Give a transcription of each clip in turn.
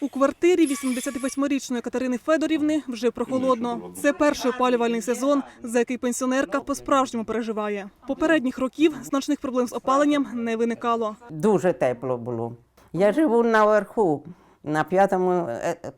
У квартирі 88-річної Катерини Федорівни вже прохолодно. Це перший опалювальний сезон, за який пенсіонерка по-справжньому переживає. Попередніх років значних проблем з опаленням не виникало. Дуже тепло було. Я живу наверху, на п'ятому е, е,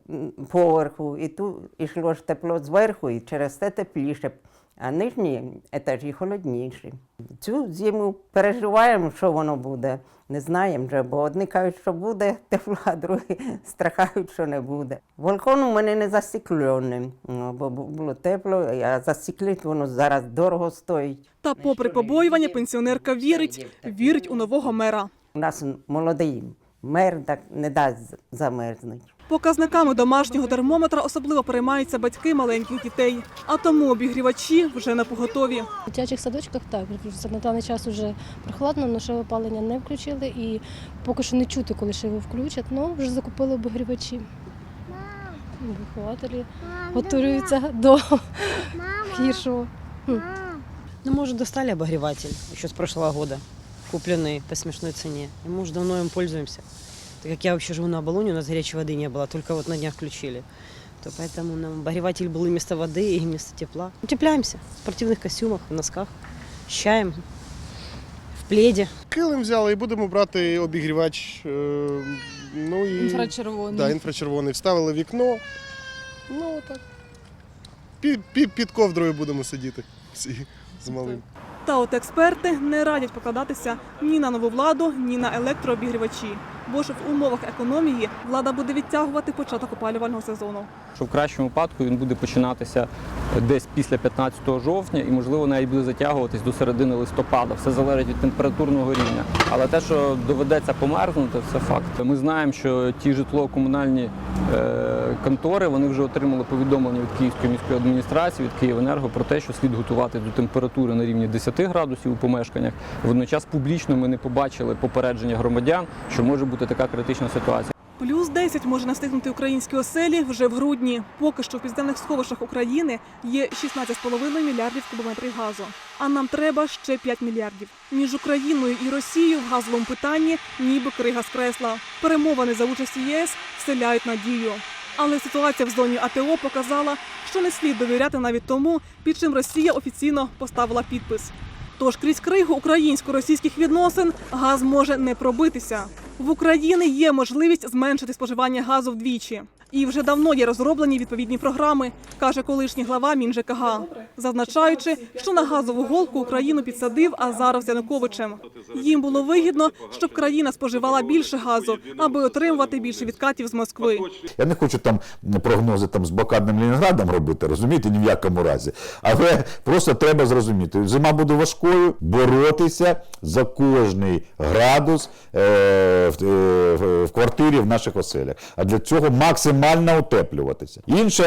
поверху, і тут йшло ж тепло зверху, і через це тепліше, а нижні етажі холодніші. Цю зиму переживаємо, що воно буде. Не знаємо вже, бо одні кажуть, що буде тепло, а другі страхають, що не буде. Балкон у мене не застеклений, ну, бо було тепло, а застеклити воно зараз дорого стоїть. Та, попри побоювання, пенсіонерка вірить, вірить у нового мера. У нас молодий мер так не дасть замерзнути. Показниками домашнього термометра особливо переймаються батьки маленьких дітей, а тому обігрівачі вже на поготові. В дитячих садочках так, вже на даний час вже прохладно, але ще опалення не включили і поки що не чути, коли ще його включать. Ну, вже закупили обігрівачі. Вихователі готуються до гіршого. Ну, мы уже достали обогреватель еще с прошлого года, купленный по смешной цене. И мы уже давно им пользуемся. Так как я вообще живу на Оболоне, у нас горячей воды не было, только вот на днях включили. То поэтому нам обогреватель был и вместо воды, и вместо тепла. Утепляемся в спортивных костюмах, в носках, с чаем, в пледе. Килим взяли і будемо брати обігрівач. е, Ну і Інфрачервоний. Да, інфрачервоний. Вставили вікно. Ну так. Під, під, під ковдрою будемо сидіти всі з малим. Та от експерти не радять покладатися ні на нову владу, ні на електрообігрівачі. Бо ж в умовах економії влада буде відтягувати початок опалювального сезону. що в кращому випадку він буде починатися десь після 15 жовтня і, можливо, навіть буде затягуватись до середини листопада. Все залежить від температурного рівня. Але те, що доведеться померзнути, це факт. Ми знаємо, що ті житлово-комунальні е, контори вони вже отримали повідомлення від Київської міської адміністрації, від Київенерго про те, що слід готувати до температури на рівні 10 градусів у помешканнях. Водночас публічно ми не побачили попередження громадян, що може бути така критична ситуація. Плюс 10 може настигнути українські оселі вже в грудні. Поки що в південних сховищах України є 16,5 мільярдів кубометрів газу. А нам треба ще 5 мільярдів. Між Україною і Росією в газовому питанні ніби крига з кресла. Перемовини за участі ЄС вселяють надію. Але ситуація в зоні АТО показала, що не слід довіряти навіть тому, під чим Росія офіційно поставила підпис. Тож крізь кригу українсько-російських відносин газ може не пробитися. В Україні є можливість зменшити споживання газу вдвічі. І вже давно є розроблені відповідні програми, каже колишній глава МінЖКГ, зазначаючи, що на газову голку Україну підсадив Азаров з Януковичем. Їм було вигідно, щоб країна споживала більше газу, аби отримувати більше відкатів з Москви. Я не хочу там прогнози там з блокадним Ленінградом робити, розумієте, ні в якому разі. Але просто треба зрозуміти, зима буде важкою, боротися за кожний градус е, в, е, в- квартирі в наших оселях. А для цього максимально утеплюватися. Інша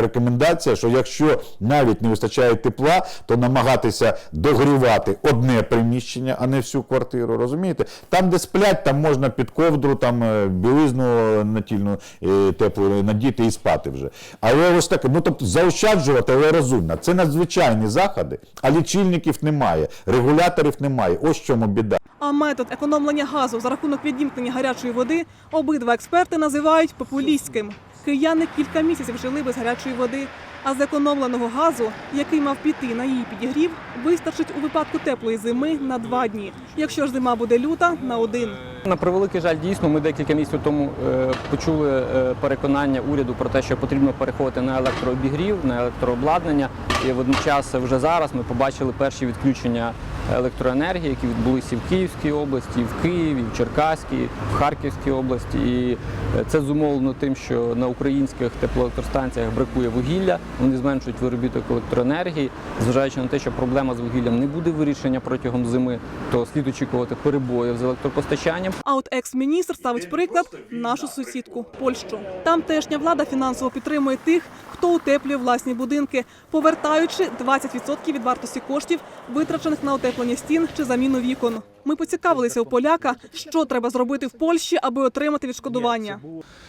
рекомендація, що якщо навіть не вистачає тепла, то намагатися догрівати одне приміщення, а не всю квартиру. Розумієте? Там, де сплять, там можна під ковдру, там е, білизну натільну е, теплу надіти і спати вже. Але ось таке, ну тобто заощаджувати, але розумно. Це надзвичайні заходи, а лічильників немає, регуляторів немає. Ось чому біда. А метод економлення газу за рахунок відімкнення гарячої води обидва експерти називають популістським. Кияни кілька місяців жили без гарячої води, а зекономленого газу, який мав піти на її підігрів, вистачить у випадку теплої зими на два дні. Якщо ж зима буде люта, на один. На превеликий жаль, дійсно, ми декілька місяців тому е, почули е, переконання уряду про те, що потрібно переходити на електрообігрів, на електрообладнання. І водночас вже зараз ми побачили перші відключення електроенергії, які відбулися в Київській області, в Києві, в Черкаській, в Харківській області. І е, це зумовлено тим, що на українських теплоелектростанціях бракує вугілля, вони зменшують виробіток електроенергії. Зважаючи на те, що проблема з вугіллям не буде вирішення протягом зими, то слід очікувати перебоїв з електропостачанням. А от екс-міністр ставить приклад нашу сусідку Польщу. Тамтешня влада фінансово підтримує тих, хто утеплює власні будинки, повертаючи 20% від вартості коштів, витрачених на утеплення стін чи заміну вікон. Ми поцікавилися у поляка, що треба зробити в Польщі, аби отримати відшкодування.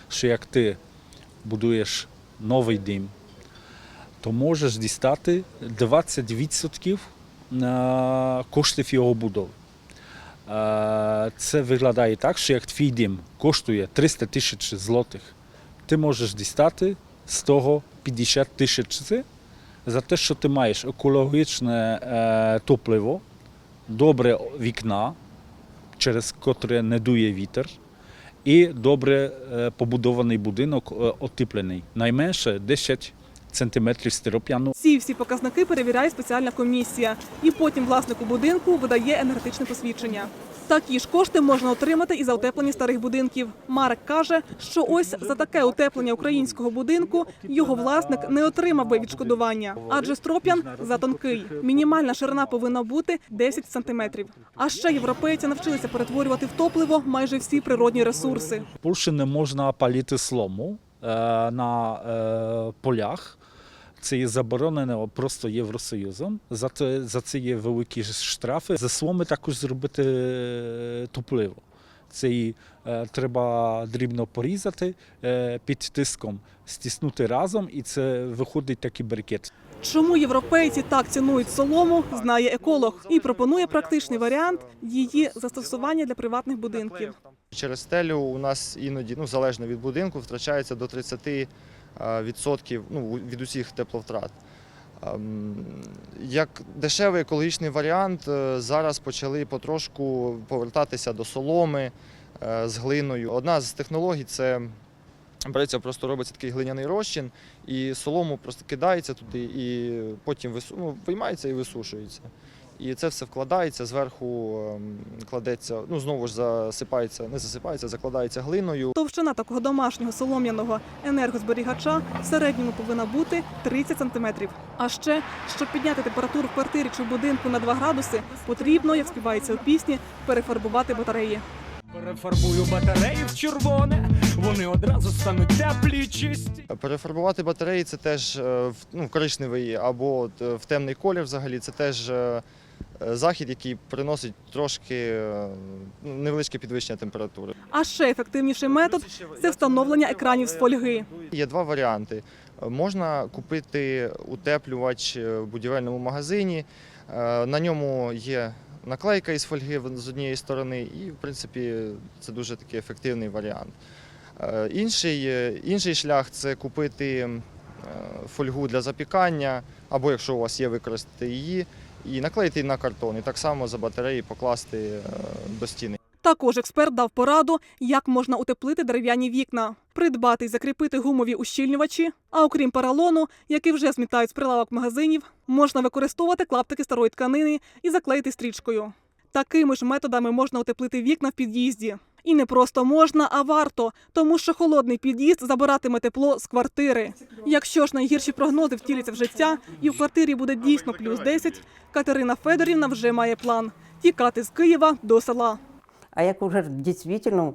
що як ти будуєш новий дім, то можеш дістати 20% коштів його будови. Е, Це виглядає так, що як твій дім коштує 300 тисяч злотих ти можеш дістати з того 50 тисяч за те, що ти маєш екологічне е, топливо, добре вікна, через котре не дує вітер, і добре е, побудований будинок отиплений. отеплений. Найменше 10 сантиметрів стироп'яну. Ці всі показники перевіряє спеціальна комісія, і потім власнику будинку видає енергетичне посвідчення. Такі ж кошти можна отримати і за утеплення старих будинків. Марek каже, що ось за таке утеплення українського будинку його власник не отримав би відшкодування, адже строп'ян затонкий. Мінімальна ширина повинна бути 10 сантиметрів. А ще європейці навчилися перетворювати в топливо майже всі природні ресурси. В не можна палити слому е, на е, полях. Це є заборонено просто Євросоюзом. За це, за це є великі штрафи. За сломи також зробити е, топливо. Це і, е, треба дрібно порізати е, під тиском, стиснути разом, і це виходить такий брикет. Чому європейці так цінують солому, знає еколог і пропонує практичний варіант її застосування для приватних будинків. Через стелю у нас іноді, ну залежно від будинку, втрачається до 30 е, відсотків ну, від усіх тепловтрат. Ем, Як дешевий екологічний варіант, е, зараз почали потрошку повертатися до соломи е, з глиною. Одна з технологій це береться, просто робиться такий глиняний розчин, і солому просто кидається туди, і потім вису... ну, виймається і висушується. І це все вкладається, зверху ем, кладеться, ну знову ж засипається, не засипається, закладається глиною. Товщина такого домашнього солом'яного енергозберігача в середньому повинна бути 30 сантиметрів. А ще, щоб підняти температуру в квартирі чи в будинку на 2 градуси, потрібно, як співається у пісні, перефарбувати батареї. Перефарбую батареї в червоне, вони одразу стануть теплі, чисті. Перефарбувати батареї це теж е, в- ну, коричневий або е, в темний колір взагалі. Це теж е, захід, який приносить трошки е, невеличке підвищення температури. А ще ефективніший метод це встановлення екранів з фольги. Є два варіанти. Е, Можна купити утеплювач е, в будівельному магазині. Е, На ньому є наклейка із фольги з однієї сторони, і в принципі це дуже такий ефективний варіант. Е, Інший, е, інший шлях це купити е, фольгу для запікання, або якщо у вас є, використати її і наклеїти на картон, і так само за батареї покласти е, до стіни. Також експерт дав пораду, як можна утеплити дерев'яні вікна, придбати і закріпити гумові ущільнювачі. А окрім поролону, який вже змітають з прилавок магазинів, можна використовувати клаптики старої тканини і заклеїти стрічкою. Такими ж методами можна утеплити вікна в під'їзді. І не просто можна, а варто, тому що холодний під'їзд забиратиме тепло з квартири. Якщо ж найгірші прогнози втіляться в життя, і в квартирі буде дійсно плюс 10, Катерина Федорівна вже має план тікати з Києва до села. А як уже дійсно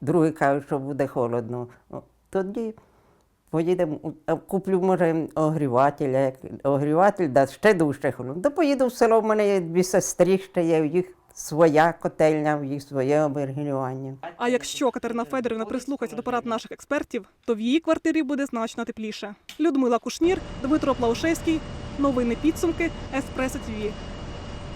другі кажуть, що буде холодно, тоді поїдемо, куплю, може, огріватель, а як огріватель дасть ще дужче холодно. То поїду в село, в мене є дві сестри ще є, їх своя котельня, в їх своє обергілювання. А якщо Катерина Федорівна прислухається до порад наших експертів, то в її квартирі буде значно тепліше. Людмила Кушнір, Дмитро Плаушевський. Новини підсумки Еспресо ТВ.